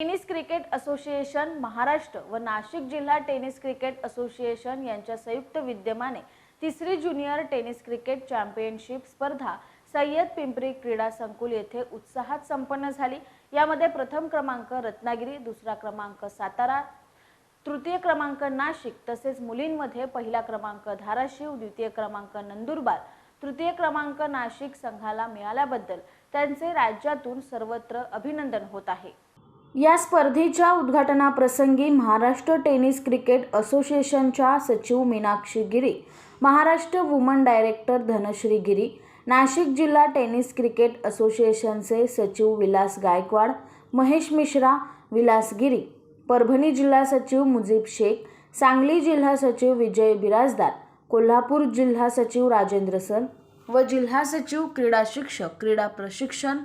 Tennis cricket association Maharashtra व नाशिक जिल्हा tennis cricket association यांच्या संयुक्त विद्यमाने तिसरी ज्युनियर टेनिस क्रिकेट चॅम्पियनशिप स्पर्धा सय्यद पिंपरी क्रीडा संकुल येथे उत्साहात संपन्न झाली. यामध्ये प्रथम क्रमांक रत्नागिरी दुसरा क्रमांक सातारा तृतीय क्रमांक नाशिक तसेच मुलींमध्ये पहिला क्रमांक धाराशिव द्वितीय क्रमांक नंदुरबार तृतीय क्रमांक नाशिक संघाला मिळाल्याबद्दल त्यांचे राज्यातून सर्वत्र अभिनंदन होत आहे. या स्पर्धेच्या उद्घाटनाप्रसंगी महाराष्ट्र टेनिस क्रिकेट असोसिएशनच्या सचिव मीनाक्षी गिरी महाराष्ट्र वुमन डायरेक्टर धनश्री गिरी नाशिक जिल्हा टेनिस क्रिकेट असोसिएशनचे सचिव विलास गायकवाड महेश मिश्रा विलास गिरी परभणी जिल्हा सचिव मुजीब शेख सांगली जिल्हा सचिव विजय बिराजदार कोल्हापूर जिल्हा सचिव राजेंद्र सर व जिल्हा सचिव क्रीडा शिक्षक क्रीडा प्रशिक्षण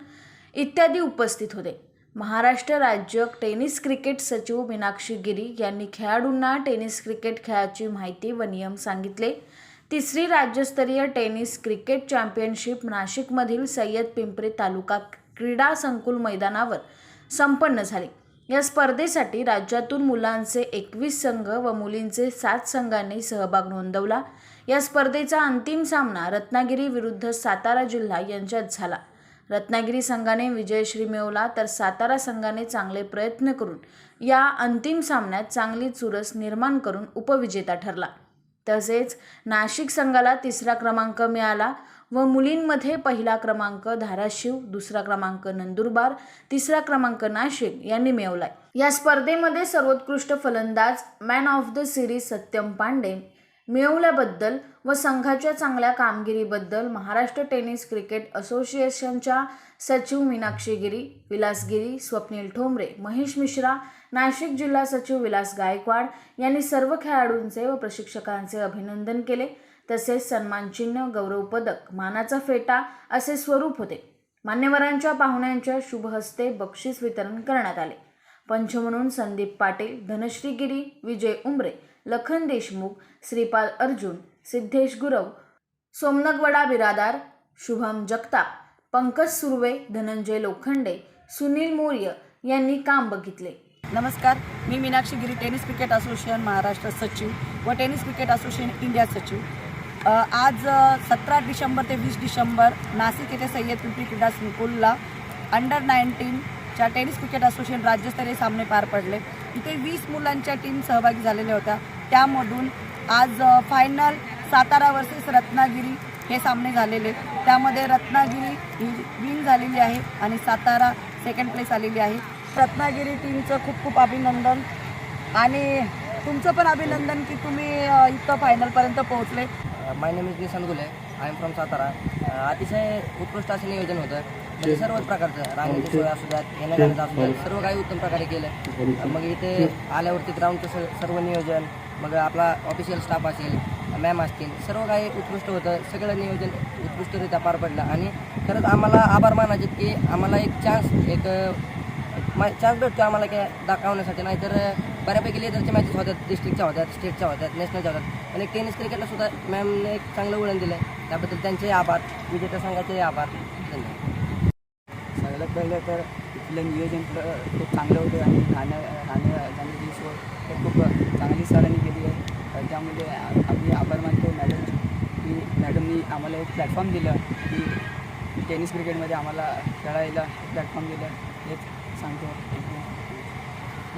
इत्यादी उपस्थित होते. महाराष्ट्र राज्य टेनिस क्रिकेट सचिव मीनाक्षी गिरी यांनी खेळाडूंना टेनिस क्रिकेट खेळाची माहिती व नियम सांगितले. तिसरी राज्यस्तरीय टेनिस क्रिकेट चॅम्पियनशिप नाशिकमधील सय्यद पिंपरी तालुका क्रीडा संकुल मैदानावर संपन्न झाली. या स्पर्धेसाठी राज्यातून मुलांचे एकवीस संघ व मुलींचे सात संघांनी सहभाग नोंदवला. या स्पर्धेचा अंतिम सामना रत्नागिरी विरुद्ध सातारा जिल्हा यांच्यात झाला. रत्नागिरी संघाने विजयश्री मिळवला तर सातारा संघाने चांगले प्रयत्न करून या अंतिम सामन्यात चांगली चुरस निर्माण करून उपविजेता ठरला. तसेच नाशिक संघाला तिसरा क्रमांक मिळाला व मुलींमध्ये पहिला क्रमांक धाराशिव दुसरा क्रमांक नंदुरबार तिसरा क्रमांक नाशिक यांनी मिळवलाय. या स्पर्धेमध्ये सर्वोत्कृष्ट फलंदाज man of the series Satyam Pandey मिळवल्याबद्दल व संघाच्या चांगल्या कामगिरीबद्दल महाराष्ट्र टेनिस क्रिकेट असोसिएशनच्या सचिव मीनाक्षी गिरी विलास गिरी स्वप्नील ठोंबरे महेश मिश्रा नाशिक जिल्हा सचिव विलास गायकवाड यांनी सर्व खेळाडूंचे व प्रशिक्षकांचे अभिनंदन केले. तसेच सन्मानचिन्ह गौरव पदक मानाचा फेटा असे स्वरूप होते. मान्यवरांच्या पाहुण्यांच्या शुभहस्ते बक्षीस वितरण करण्यात आले. पंच म्हणून संदीप पाटील धनश्री गिरी विजय उमरे लखन देशमुख श्रीपाल अर्जुन सिद्धेश गुरव सोमनगवडा बिरादार शुभम जगताप पंकज सुर्वे धनंजय लोखंडे सुनील मौर्य यांनी काम बघितले. नमस्कार मी Meenakshi Giri tennis cricket association Maharashtra सचिव व टेनिस क्रिकेट असोसिएशन इंडिया सचिव. आज सतरा डिसेंबर ते वीस डिसेंबर नाशिक येथे सय्यद पिंपरी क्रीडा संकुलला अंडर नाईन्टीनच्या टेनिस क्रिकेट असोसिएशन राज्यस्तरीय सामने पार पडले. इथे वीस मुलांच्या टीम सहभागी झालेल्या होत्या. त्यामधून आज फायनल सातारा वर्सेस रत्नागिरी हे सामने झालेले त्यामध्ये रत्नागिरी ही विन झालेली आहे आणि सातारा सेकंड प्लेस आलेली आहे. रत्नागिरी टीमचं खूप खूप अभिनंदन. आणि तुमचं पण अभिनंदन की तुम्ही इथं फायनलपर्यंत पोहोचले. माय name is Nishant Gule. I am from Satara. अतिशय उत्कृष्ट असं नियोजन होतं. म्हणजे सर्वच प्रकारचं रांगेची सोय असू द्यात येण्या जाण्याचं असू द्यात सर्व काही उत्तम प्रकारे केलं. मग इथे आल्यावरती ग्राउंडचं सर्व नियोजन मग आपला ऑफिशियल स्टाफ असेल मॅम असतील सर्व काही उत्कृष्ट होतं. सगळं नियोजन उत्कृष्टरित्या पार पडलं. आणि खरंच आम्हाला आभार मानायचे की आम्हाला एक चान्स एक चान्स भेटतो आम्हाला काय दाखवण्यासाठी. नाहीतर बऱ्यापैकी लेदरच्या मॅचेस होतात डिस्ट्रिक्टच्या होतात स्टेटच्या होतात नॅशनलच्या होतात. पण टेनिस क्रिकेटला सुद्धा मॅमने एक चांगलं वळण दिलं आहे त्याबद्दल त्यांचेही आभार विजेत्या संघाचेही आभार. धन्यवाद. सगळ्यात पहिलं तर आपलं नियोजन खूप चांगलं होतं आणि राहण्या राहण्या जाण्याची सोय तर खूप चांगली सरांनी केली आहे. त्यामध्ये आम्ही आभार मानतो मॅडम. की मॅडमनी आम्हाला एक प्लॅटफॉर्म दिलं की टेनिस क्रिकेटमध्ये आम्हाला खेळायला प्लॅटफॉर्म दिलं. हेच सांगतो. थँक्यू